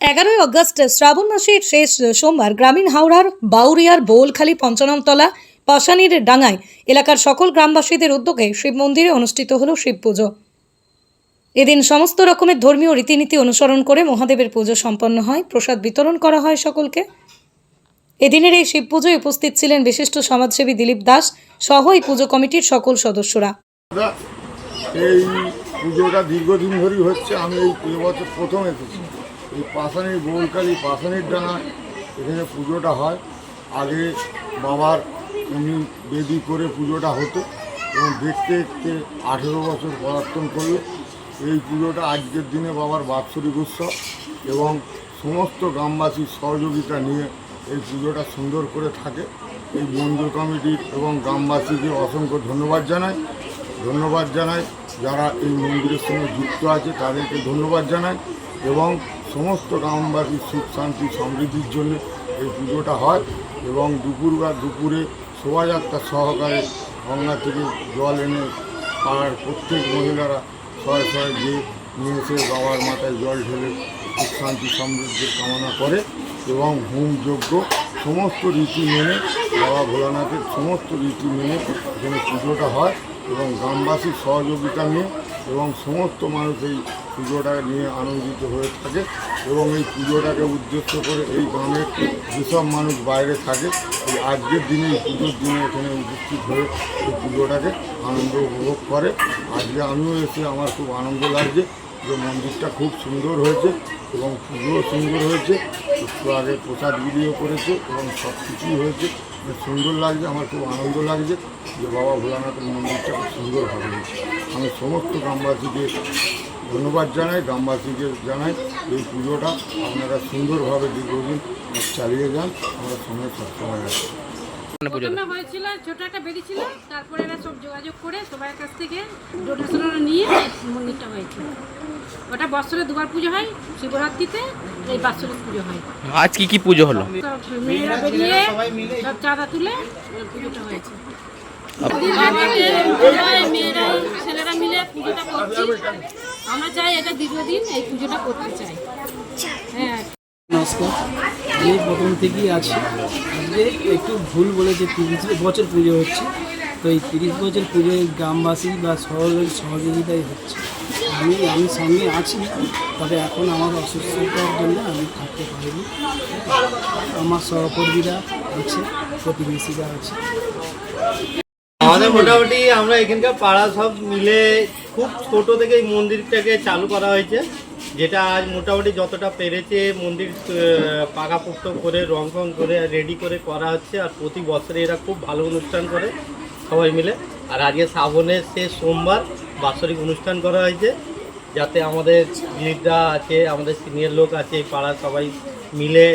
এগারোই অগস্ট, শ্রাবণ মাসের শেষ সোমবার গ্রামীণ হাওড়ার বাউরিয়ার বোলখালী পঞ্চাননতলা পাশানির ডাঙায় এলাকার সকল গ্রামবাসীদের উদ্যোগে শিব মন্দিরে অনুষ্ঠিত হল শিব পুজো। এদিন সমস্ত রকমের ধর্মীয় রীতিনীতি অনুসরণ করে মহাদেবের পুজো সম্পন্ন হয়, প্রসাদ বিতরণ করা হয় সকলকে। এদিনের এই শিব পুজোয় উপস্থিত ছিলেন বিশিষ্ট সমাজসেবী দিলীপ দাস সহ এই পুজো কমিটির সকল সদস্যরা। এই পুজোটা দীর্ঘদিন ধরেই হচ্ছে, আমি এই এবছর প্রথম এসেছি। এই পাশানির বোলকালী পাশানির ডানা, এখানে পুজোটা হয়। আগে বাবার এমনি বেদি করে পুজোটা হতো এবং দেখতে দেখতে আঠেরো বছর পদার্পণ করল। এই পুজোটা আজকের দিনে বাবার বাৎসরিক উৎসব এবং সমস্ত গ্রামবাসীর সহযোগিতা নিয়ে এই পুজোটা সুন্দর করে থাকে। এই মন্দির কমিটির এবং গ্রামবাসীকে অসংখ্য ধন্যবাদ জানাই। ধন্যবাদ জানাই যারা এই মন্দিরের সঙ্গে যুক্ত আছে, তাদেরকে ধন্যবাদ জানাই এবং সমস্ত গ্রামবাসীর সুখ, শান্তি, সমৃদ্ধির জন্য এই পুজোটা হয় এবং দুপুর বা দুপুরে শোভাযাত্রা সহকারে গঙ্গা থেকে জল এনে পাড়ার প্রত্যেক মহিলারা শয়ে শয়ে গিয়ে নিয়ে এসে বাবার মাথায় জল ঢেলে সুখ, শান্তি, সমৃদ্ধির কামনা করে এবং হোম যজ্ঞ, সমস্ত রীতি মেনে বাবা ভোলানাথের সমস্ত রীতি মেনে এখানে পুজোটা হয় এবং গ্রামবাসীর সহযোগিতা নিয়ে এবং সমস্ত মানুষ এই পুজোটা নিয়ে আনন্দিত হয়ে থাকে এবং এই পুজোটাকে উদ্দেশ্য করে এই গ্রামের যেসব মানুষ বাইরে থাকে, এই আজকের দিনে পুজোর দিনে এখানে উপস্থিত হয়ে এই পুজোটাকে আনন্দ উপভোগ করে। আজকে আমিও এসে আমার খুব আনন্দ লাগছে যে মন্দিরটা খুব সুন্দর হয়েছে এবং পুজোও সুন্দর হয়েছে। একটু আগে প্রসাদ বিলিও করেছে এবং সব কিছুই হয়েছে। সুন্দর লাগছে, আমার খুব আনন্দ লাগছে যে বাবা ভোলানাথের মন্দিরটা খুব সুন্দরভাবে হয়েছে। আমি সমস্ত গ্রামবাসীকে ধন্যবাদ জানাই গ্রামবাসীকে জানাই এই পুজোটা। আপনারা সুন্দরভাবে দীর্ঘদিন চালিয়ে যান আমরা সঙ্গে সবসময় আছি মানে হয়েছিল ছোট একটা বেদি ছিল তারপরে এরা সব যোগাযোগ করে সবার কাছ থেকে ডোনেশন নিয়ে মন্দিরটা হয়েছে। ওটা বছরে দুবার পুজো হয় শিবরাত্রিতে এই বাৎসরিক পুজো হয়। আজ কি কি পুজো হলো? মেয়েরা বেরিয়ে সব চাঁদা তুলে পুজোটা হয়েছে। এই হ্যাঁ। নমস্কার। আমি প্রথম থেকেই আছি। আজকে একটু ভুল বলেছে, তিরিশ বছর পুজো হচ্ছে। তো এই তিরিশ বছর পুজোয় গ্রামবাসী বা শহরের সহযোগিতাই হচ্ছে। আমি আমি সঙ্গে আছি, তবে এখন আমার অসুস্থতার জন্য আমি থাকতে পারিনি। আমার সহকর্মীরা আছে, প্রতিবেশীরা আছে। আমাদের মোটামুটি আমরা এখানকার পাড়া সব মিলে খুব ছোট থেকে এই মন্দিরটাকে চালু করা হয়েছে যেটা আজ মোটামুটি যতটা পেরেছে মন্দির পাকাপোক্ত করে রং ফং করে রেডি করে করা হচ্ছে। আর প্রতি বছরে এরা খুব ভালো অনুষ্ঠান করে সবাই মিলে। আর আজকে শ্রাবণের শেষ সোমবার বাৎসরিক অনুষ্ঠান করা হয়েছে যাতে আমাদের দিদিরা আছে আমাদের সিনিয়র লোক আছে এই পাড়ার সবাই মিলে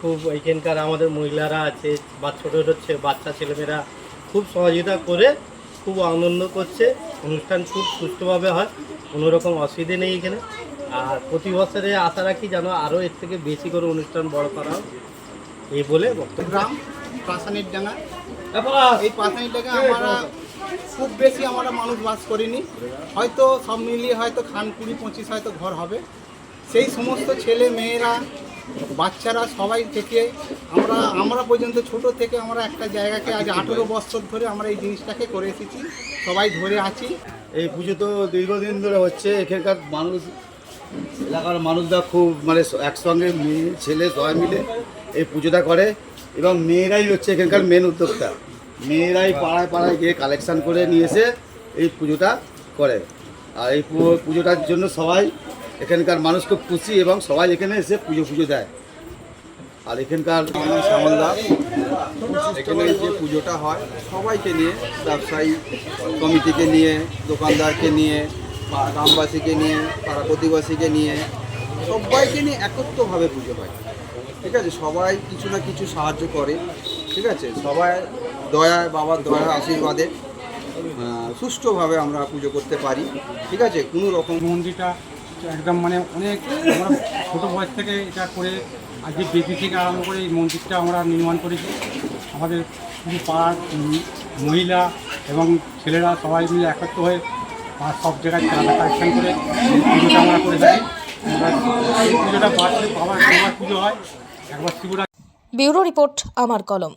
খুব এখানকার আমাদের মহিলারা আছে বা ছোটো ছোটো ছে- বাচ্চা ছেলেমেয়েরা খুব সহযোগিতা করে খুব আনন্দ করছে অনুষ্ঠান খুব সুস্থভাবে হয় কোনো রকম অসুবিধে নেই এখানে। আর প্রতি বছরে আশা রাখি যেন আরও এর থেকে বেশি করে অনুষ্ঠান বড় করা হয় এই বলে বক্তব্য। গ্রাম পাশানির ডাঙ্গা। এই পাশানির ডাঙ্গা আমরা খুব বেশি আমরা মানুষ বাস করিনি। হয়তো সব মিলিয়ে হয়তো খান কুড়ি পঁচিশ হয়তো ঘর হবে। সেই সমস্ত ছেলে মেয়েরা বাচ্চারা সবাই থেকে আমরা আমরা পর্যন্ত ছোট থেকে আমরা একটা জায়গাকে আজ আঠেরো বছর ধরে আমরা এই জিনিসটাকে করে এসেছি, সবাই ধরে আছি। এই পুজো তো দীর্ঘদিন ধরে হচ্ছে, এখানকার মানুষ, এলাকার মানুষরা খুব মানে একসঙ্গে মেয়ে ছেলে সবাই মিলে এই পুজোটা করে, এবং মেয়েরাই হচ্ছে এখানকার মেন উদ্যোক্তা। মেয়েরাই পাড়ায় পাড়ায় গিয়ে কালেকশান করে নিয়ে এসে এই পুজোটা করে। আর এই পুজোটার জন্য সবাই এখানকার মানুষ খুব খুশি এবং সবাই এখানে এসে পুজো পুজো দেয়। আর এখানকার শ্যামলদা এখানে যে পুজোটা হয়, সবাইকে নিয়ে, ব্যবসায়ী কমিটিকে নিয়ে, দোকানদারকে নিয়ে গ্রামবাসীকে নিয়ে, পাড়া প্রতিবাসীকে নিয়ে, সবাইকে নিয়ে একত্রভাবে পুজো হয়। ঠিক আছে? সবাই কিছু না কিছু সাহায্য করে। ঠিক আছে? সবাই দয়ায়, বাবার দয়া আশীর্বাদে সুষ্ঠুভাবে আমরা পুজো করতে পারি। ঠিক আছে? কোনো রকম মন্দিরটা একদম মানে অনেক আমরা ছোটো বয়স থেকে এটা করে আজকে বেদি থেকে আরম্ভ করে এই মন্দিরটা আমরা নির্মাণ করেছি। আমাদের শুধু মহিলা এবং ছেলেরা সবাই মিলে একত্র হয়ে সব জায়গায় চাঁদা কালেকশন করে পুজোটা আমরা করে থাকি। পুজোটা বার্ষিক বাবার পুজো হয়, একবার শিবরাত্রি। ব্যুরো রিপোর্ট, আমার কলম।